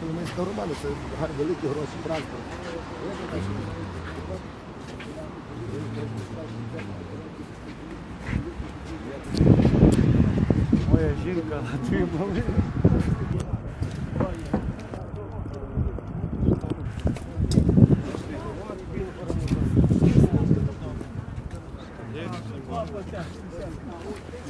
Коломийська громада, це великі гроші, транспорт. Моя жінка отримала.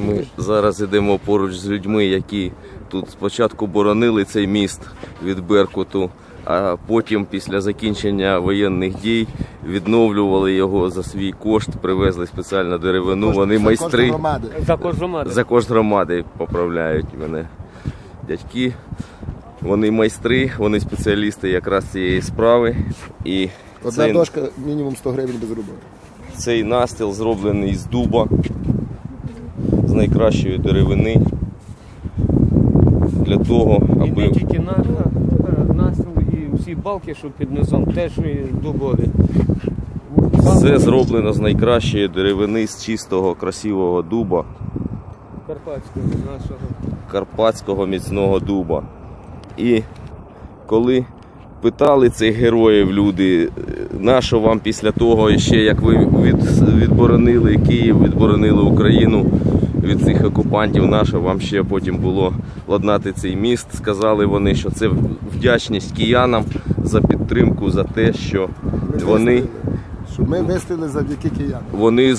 ми зараз йдемо поруч з людьми, які тут спочатку боронили цей міст від Беркуту, а потім, після закінчення воєнних дій, відновлювали його за свій кошт, привезли спеціально деревину. Вони Це майстри громади. За кожомати. за кошт громади поправляють мене. Дядьки, вони майстри, вони спеціалісти якраз цієї справи. І Одна цей, дошка мінімум 100 гривень без роботи. цей настіл зроблений з дуба, з найкращої деревини. Для того, І не тільки наша, е, насил і всі балки, що під низом, теж і дубові. все зроблено з найкращої деревини, з чистого, красивого дуба, Карпатського нашого. карпатського міцного дуба. І коли питали цих героїв люди, на що вам після того, ще як ви від, відборонили Київ, відборонили Україну від цих окупантів, на що вам ще потім було ладнати цей міст, сказали вони, що це вдячність киянам за підтримку, за те, що вони. Щоб ми вистояли завдяки киянам. Вони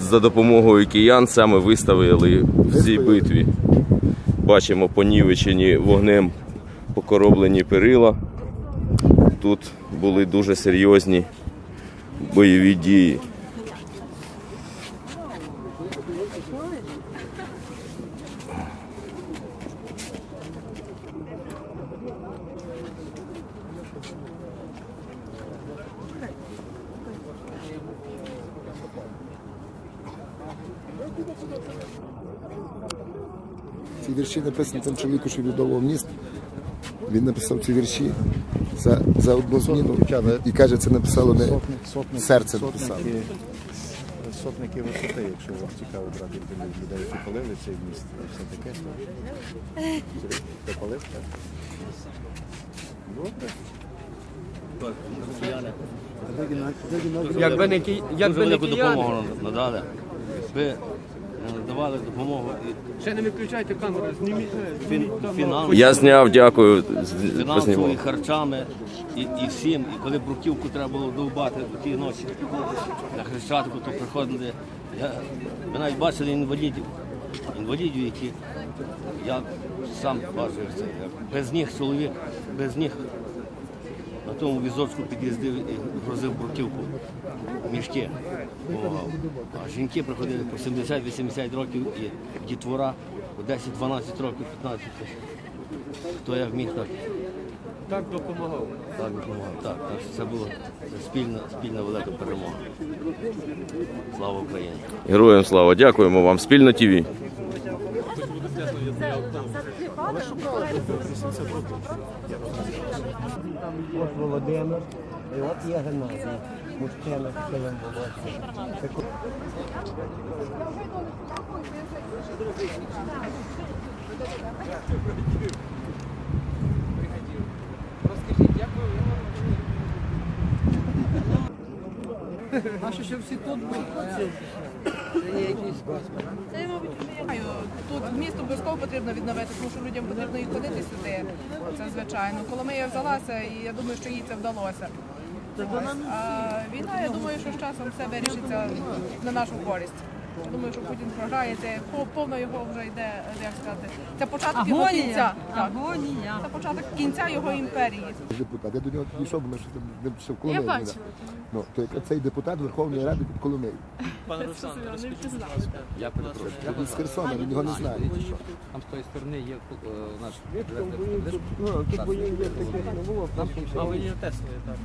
за допомогою киян саме виставили в цій битві. Бачимо понівечені вогнем покороблені перила. Тут були дуже серйозні бойові дії. Ці вірші написані цим чоловіку, що віддавав міст. Він написав ці вірші за, за одну зміну і каже, це написало не серце написало. Сотники, сотники висоти, якщо вам цікаво брати людей, які палили цей міст і все таке, то ти палив, так? Добре. Якби не ки- Дуже якби не велику кияни. допомогу надали. Ви надавали допомогу і Ще не виключайте камеру, зніміть. фін, фінансово, Я зняв, дякую. з- фінансово познімав. харчами, і, і всім. І коли бруківку треба було довбати у ті ночі на Хрещатику, то приходили. Я, ви навіть бачили інвалідів. Інвалідів, які я сам бачив це. як Без ніг чоловік, без ніг на тому візочку під'їздив і грузив бруківку мішки. А жінки приходили по 70-80 років і дітвора по 10-12 років, 15. Хто як міг, так, Так допомагав. так допомагав. Так, так що це була спільна, спільна велика перемога. Слава Україні! Героям слава, дякуємо вам. Спільно ТВ. От Володимир, і от є Геннадій. Мужчина, що вам було. Це, мабуть, вже я знаю. Тут місто обов'язково потрібно відновити, тому що людям потрібно і ходити сюди. Це звичайно. Коломия взялася, і я думаю, що їй це вдалося. Ось. А війна, я думаю, що з часом все вирішиться на нашу користь. Я думаю, що Путін програє, це пов- повно його вже йде, як сказати, це початок його Агонія. кінця. Так. Агонія. Це початок кінця його імперії. Депутат. Я до нього підійшов, бо ми ще там не ще в Я Коломиї. бачу. Ну, то як цей депутат Верховної Ради під Коломиєю. Пане Руслан, Не розкажіть, будь ласка, Я перепрошую. Він з Херсона, він його не знає. Там з тої сторони є е, наш Ну, тут боїв таких не було. а ви не Теслою, так?